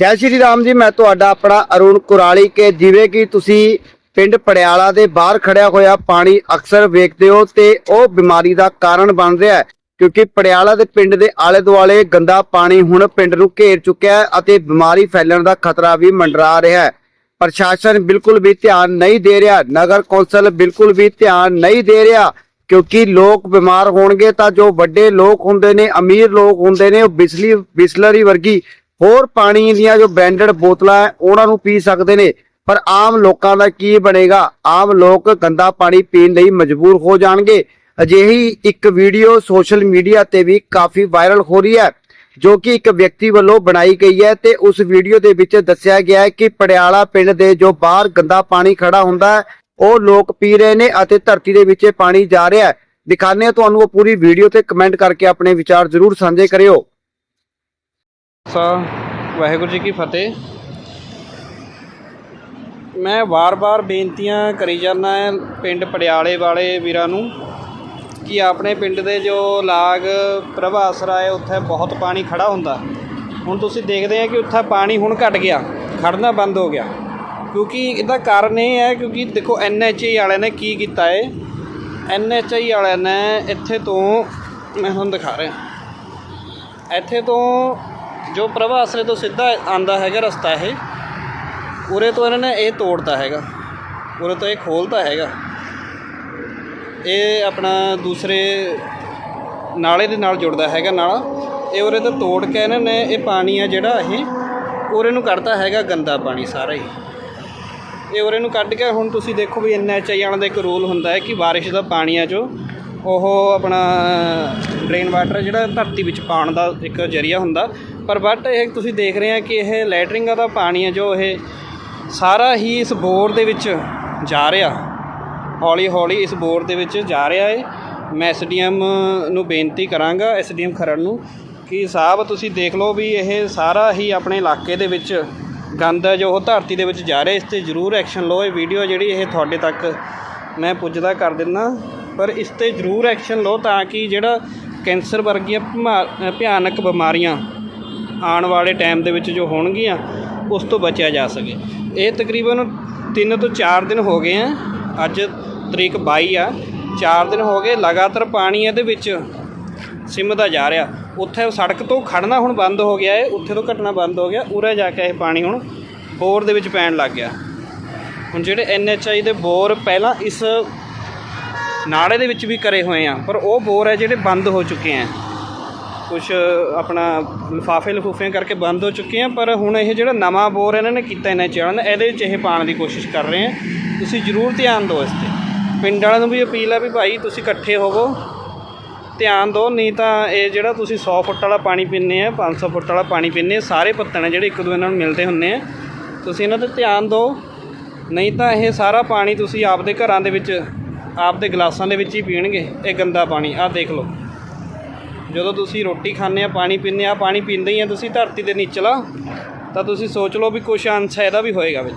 ਜੈ ਸ਼੍ਰੀ ਰਾਮ ਜੀ, ਮੈਂ ਤੁਹਾਡਾ ਆਪਣਾ ਅਰੁਣ ਕੁਰਾਲੀ ਕੇ ਜਿਵੇਂ ਕਿ ਤੁਸੀਂ ਪਿੰਡ ਪੜਿਆਲਾ ਦੇ ਬਾਹਰ ਖੜਿਆ ਹੋਇਆ ਪਾਣੀ ਅਕਸਰ ਵੇਖਦੇ ਹੋ ਤੇ ਉਹ ਬਿਮਾਰੀ ਦਾ ਕਾਰਨ ਬਣ ਰਿਹਾ ਹੈ ਕਿਉਂਕਿ ਪੜਿਆਲਾ ਦੇ ਪਿੰਡ ਦੇ ਆਲੇ ਦੁਆਲੇ ਗੰਦਾ ਪਾਣੀ ਹੁਣ ਪਿੰਡ ਨੂੰ ਘੇਰ ਚੁੱਕਿਆ ਹੈ ਅਤੇ ਬਿਮਾਰੀ ਫੈਲਣ ਦਾ ਖਤਰਾ ਵੀ ਮੰਡਰਾ ਰਿਹਾ ਹੈ। ਪ੍ਰਸ਼ਾਸਨ ਬਿਲਕੁਲ ਵੀ ਧਿਆਨ ਨਹੀਂ ਦੇ ਰਿਹਾ, ਨਗਰ ਕੌਂਸਲ ਬਿਲਕੁਲ ਵੀ ਧਿਆਨ ਨਹੀਂ ਦੇ ਰਿਹਾ ਕਿਉਂਕਿ ਲੋਕ ਬਿਮਾਰ ਹੋਣਗੇ ਤਾਂ ਜੋ ਵੱਡੇ ਲੋਕ ਹੁੰਦੇ ਨੇ, ਅਮੀਰ ਲੋਕ ਹੁੰਦੇ ਨੇ, ਉਹ ਬਿਸਲੀ ਬਿਸਲਰੀ ਵਰਗੀ ਹੋਰ ਪਾਣੀ ਦੀਆਂ ਜੋ ਬ੍ਰਾਂਡਡ ਬੋਤਲਾਂ ਹੈ, ਉਹਨਾਂ ਨੂੰ ਪੀ ਸਕਦੇ ਨੇ। ਪਰ ਆਮ ਲੋਕਾਂ ਦਾ ਕੀ ਬਣੇਗਾ? ਆਮ ਲੋਕ ਗੰਦਾ ਪਾਣੀ ਪੀਣ ਲਈ ਮਜਬੂਰ ਹੋ ਜਾਣਗੇ। ਅਜਿਹੀ ਇੱਕ ਵੀਡੀਓ ਸੋਸ਼ਲ ਮੀਡੀਆ ਤੇ ਵੀ ਕਾਫੀ ਵਾਇਰਲ ਹੋ ਰਹੀ ਹੈ, ਜੋ ਕਿ ਇੱਕ ਵਿਅਕਤੀ ਵੱਲੋਂ ਬਣਾਈ ਗਈ ਹੈ ਤੇ ਉਸ ਵੀਡੀਓ ਦੇ ਵਿੱਚ ਦੱਸਿਆ ਗਿਆ ਹੈ ਕਿ ਪੜਿਆਲਾ ਪਿੰਡ ਦੇ ਜੋ ਬਾਹਰ ਗੰਦਾ ਪਾਣੀ ਖੜਾ ਹੁੰਦਾ ਹੈ, ਉਹ ਲੋਕ ਪੀ ਰਹੇ ਨੇ ਅਤੇ ਧਰਤੀ ਦੇ ਵਿੱਚ ਪਾਣੀ ਜਾ ਰਿਹਾ ਹੈ। ਦਿਖਾਣੇ ਤੁਹਾਨੂੰ ਉਹ ਪੂਰੀ ਵੀਡੀਓ ਤੇ ਕਮੈਂਟ ਕਰਕੇ ਆਪਣੇ ਵਿਚਾਰ ਜ਼ਰੂਰ ਸਾਂਝੇ ਕਰਿਓ। ਸਾ ਵਾਹਿਗੁਰੂ ਜੀ ਕੀ ਫਤਿਹ। ਮੈਂ ਵਾਰ-ਵਾਰ ਬੇਨਤੀਆਂ ਕਰੀ ਜਾਂਦਾ ਹੈ ਪਿੰਡ ਪੜਿਆਲੇ ਵਾਲੇ ਵੀਰਾਂ ਨੂੰ ਕਿ ਆਪਣੇ ਪਿੰਡ ਦੇ ਜੋ ਲਾਗ ਪ੍ਰਭਾ ਆਸਰਾ ਹੈ, ਉੱਥੇ ਬਹੁਤ ਪਾਣੀ ਖੜਾ ਹੁੰਦਾ। ਹੁਣ ਤੁਸੀਂ ਦੇਖਦੇ ਆ ਕਿ ਉੱਥੇ ਪਾਣੀ ਹੁਣ ਘਟ ਗਿਆ ਖੜਨਾ ਬੰਦ ਹੋ ਗਿਆ। ਕਿਉਂਕਿ ਇਹਦਾ ਕਾਰਨ ਇਹ ਹੈ ਕਿਉਂਕਿ ਦੇਖੋ ਐਨਐਚਏ ਵਾਲਿਆਂ ਨੇ ਕੀ ਕੀਤਾ ਹੈ ਐਨਐਚਏ ਵਾਲਿਆਂ ਨੇ ਇੱਥੇ ਤੋਂ, ਮੈਂ ਤੁਹਾਨੂੰ ਦਿਖਾ ਰਿਹਾ। ਇੱਥੇ ਤੋਂ ਜੋ ਪ੍ਰਭਾ ਆਸਰੇ ਤੋਂ ਸਿੱਧਾ ਆਂਦਾ ਹੈਗਾ ਰਸਤਾ ਇਹ, ਉਰੇ ਤੋਂ ਇਹਨਾਂ ਨੇ ਇਹ ਤੋੜਤਾ ਹੈਗਾ, ਉਰੇ ਤੋਂ ਇਹ ਖੋਲਤਾ ਹੈਗਾ। ਇਹ ਆਪਣਾ ਦੂਸਰੇ ਨਾਲੇ ਦੇ ਨਾਲ ਜੁੜਦਾ ਹੈਗਾ ਨਾਲਾ, ਇਹ ਉਰੇ ਤੋਂ ਤੋੜ ਕੇ ਇਹਨਾਂ ਨੇ ਇਹ ਪਾਣੀ ਆ ਜਿਹੜਾ ਇਹ ਉਰੇ ਨੂੰ ਕੱਢਤਾ ਹੈਗਾ ਗੰਦਾ ਪਾਣੀ ਸਾਰਾ ਹੀ। ਇਹ ਉਰੇ ਨੂੰ ਕੱਢ ਕੇ ਹੁਣ ਤੁਸੀਂ ਦੇਖੋ ਵੀ ਐਨਐਚਆਈ ਵਾਲਿਆਂ ਦਾ ਇੱਕ ਰੂਲ ਹੁੰਦਾ ਹੈ ਕਿ ਬਾਰਿਸ਼ ਦਾ ਪਾਣੀ ਆ ਜੋ, ਉਹ ਆਪਣਾ ਡਰੇਨ ਵਾਟਰ ਜਿਹੜਾ ਧਰਤੀ ਵਿੱਚ ਪਾਉਣ ਦਾ ਇੱਕ ਜਰੀਆ ਹੁੰਦਾ ਪਰ ਬਟ ਇਹ ਤੁਸੀਂ ਦੇਖ ਰਹੇ ਆ ਕਿ ਇਹ ਲੈਟਰਿੰਗਾਂ ਦਾ ਪਾਣੀ ਹੈ ਜੋ ਇਹ ਸਾਰਾ ਹੀ ਇਸ ਬੋਰ ਦੇ ਵਿੱਚ ਜਾ ਰਿਹਾ। ਹੌਲੀ ਹੌਲੀ ਇਸ ਬੋਰ ਦੇ ਵਿੱਚ ਜਾ ਰਿਹਾ ਹੈ ਮੈਂ ਐਸਡੀਐਮ ਨੂੰ ਬੇਨਤੀ ਕਰਾਂਗਾ ਐਸਡੀਐਮ ਖਰੜ ਨੂੰ ਕਿ ਸਾਹਿਬ ਤੁਸੀਂ ਦੇਖ ਲਓ ਵੀ ਇਹ ਸਾਰਾ ਹੀ ਆਪਣੇ ਇਲਾਕੇ ਦੇ ਵਿੱਚ ਗੰਦ ਹੈ ਜੋ ਉਹ ਧਰਤੀ ਦੇ ਵਿੱਚ ਜਾ ਰਿਹਾ। ਇਸ ਤੇ ਜ਼ਰੂਰ ਐਕਸ਼ਨ ਲਓ। ਇਹ ਵੀਡੀਓ ਜਿਹੜੀ ਇਹ ਤੁਹਾਡੇ ਤੱਕ ਮੈਂ ਪੁੱਜਦਾ ਕਰ ਦਿੰਦਾ ਪਰ ਇਸ ਤੇ ਜ਼ਰੂਰ ਐਕਸ਼ਨ ਲਓ ਤਾਂ ਕਿ ਜਿਹੜਾ ਕੈਂਸਰ ਵਰਗੀਆਂ ਭਮਾ- ਭਿਆਨਕ ਬਿਮਾਰੀਆਂ ਆਉਣ ਵਾਲੇ ਟਾਈਮ ਦੇ ਵਿੱਚ ਜੋ ਹੋਣਗੀਆਂ, ਉਸ ਤੋਂ ਬਚਿਆ ਜਾ ਸਕੇ। ਇਹ ਤਕਰੀਬਨ 3 ਤੋਂ 4 ਦਿਨ ਹੋ ਗਏ ਆ। ਅੱਜ ਤਰੀਕ 22 ਆ। 4 ਦਿਨ ਹੋ ਗਏ, ਲਗਾਤਾਰ ਪਾਣੀ ਇਹਦੇ ਵਿੱਚ ਸਿਮਦਾ ਜਾ ਰਿਹਾ। ਉੱਥੇ ਸੜਕ ਤੋਂ ਖੜਨਾ ਹੁਣ ਬੰਦ ਹੋ ਗਿਆ ਹੈ ਉੱਥੇ ਤੋਂ ਘਟਣਾ ਬੰਦ ਹੋ ਗਿਆ। ਉਰੇ ਜਾ ਕੇ ਇਹ ਪਾਣੀ ਹੁਣ ਬੋਰ ਦੇ ਵਿੱਚ ਪੈਣ ਲੱਗ ਗਿਆ। ਹੁਣ ਜਿਹੜੇ ਐਨਐਚਆਈ ਦੇ ਬੋਰ ਪਹਿਲਾਂ ਇਸ ਨਾੜੇ ਦੇ ਵਿੱਚ ਵੀ ਕਰੇ ਹੋਏ ਆ, ਪਰ ਉਹ ਬੋਰ ਹੈ ਜਿਹੜੇ ਬੰਦ ਹੋ ਚੁੱਕੇ ਆ। ਕੁਝ ਆਪਣਾ ਲਿਫਾਫੇ ਲਫੂਫਿਆਂ ਕਰਕੇ ਬੰਦ ਹੋ ਚੁੱਕੇ ਆ ਪਰ ਹੁਣ ਇਹ ਜਿਹੜਾ ਨਵਾਂ ਬੋਰ ਇਹਨਾਂ ਨੇ ਕੀਤਾ ਇਹਨਾਂ ਚਾਲਾਂ ਨੇ ਇਹਦੇ ਵਿੱਚ ਇਹ ਪਾਉਣ ਦੀ ਕੋਸ਼ਿਸ਼ ਕਰ ਰਹੇ ਆ। ਤੁਸੀਂ ਜ਼ਰੂਰ ਧਿਆਨ ਦਿਓ ਇਸ ਤੇ। ਪਿੰਡ ਵਾਲਿਆਂ ਨੂੰ ਵੀ ਅਪੀਲ ਆ ਵੀ ਭਾਈ ਤੁਸੀਂ ਇਕੱਠੇ ਹੋਵੋ, ਧਿਆਨ ਦਿਓ, ਨਹੀਂ ਤਾਂ ਇਹ ਜਿਹੜਾ ਤੁਸੀਂ 100 ਫੁੱਟ ਵਾਲਾ ਪਾਣੀ ਪੀਂਦੇ ਆ 500 ਫੁੱਟ ਵਾਲਾ ਪਾਣੀ ਪੀਂਦੇ ਆ, ਸਾਰੇ ਪੱਤਣ ਆ ਜਿਹੜੇ ਇੱਕ ਦੂਜੇ ਨਾਲ ਮਿਲਦੇ ਹੁੰਦੇ ਆ। ਤੁਸੀਂ ਇਹਨਾਂ ਤੇ ਧਿਆਨ ਦਿਓ, ਨਹੀਂ ਤਾਂ ਇਹ ਸਾਰਾ ਪਾਣੀ ਤੁਸੀਂ ਆਪਦੇ ਘਰਾਂ ਦੇ ਵਿੱਚ, ਆਪਦੇ ਗਲਾਸਾਂ ਦੇ ਵਿੱਚ ਹੀ ਪੀਣਗੇ, ਇਹ ਗੰਦਾ ਪਾਣੀ, ਆਹ ਦੇਖ ਲਓ। ਜਦੋਂ ਤੁਸੀਂ ਰੋਟੀ ਖਾਂਦੇ ਆ, ਪਾਣੀ ਪੀਂਦੇ ਆ, ਪਾਣੀ ਪੀਂਦੇ ਹੀ ਆ, ਤੁਸੀਂ ਧਰਤੀ ਦੇ ਨੀਚਲਾ, ਤਾਂ ਤੁਸੀਂ ਸੋਚ ਲਓ ਵੀ ਕੁਛ ਅੰਸ਼ ਇਹਦਾ ਵੀ ਹੋਏਗਾ ਵਿੱਚ।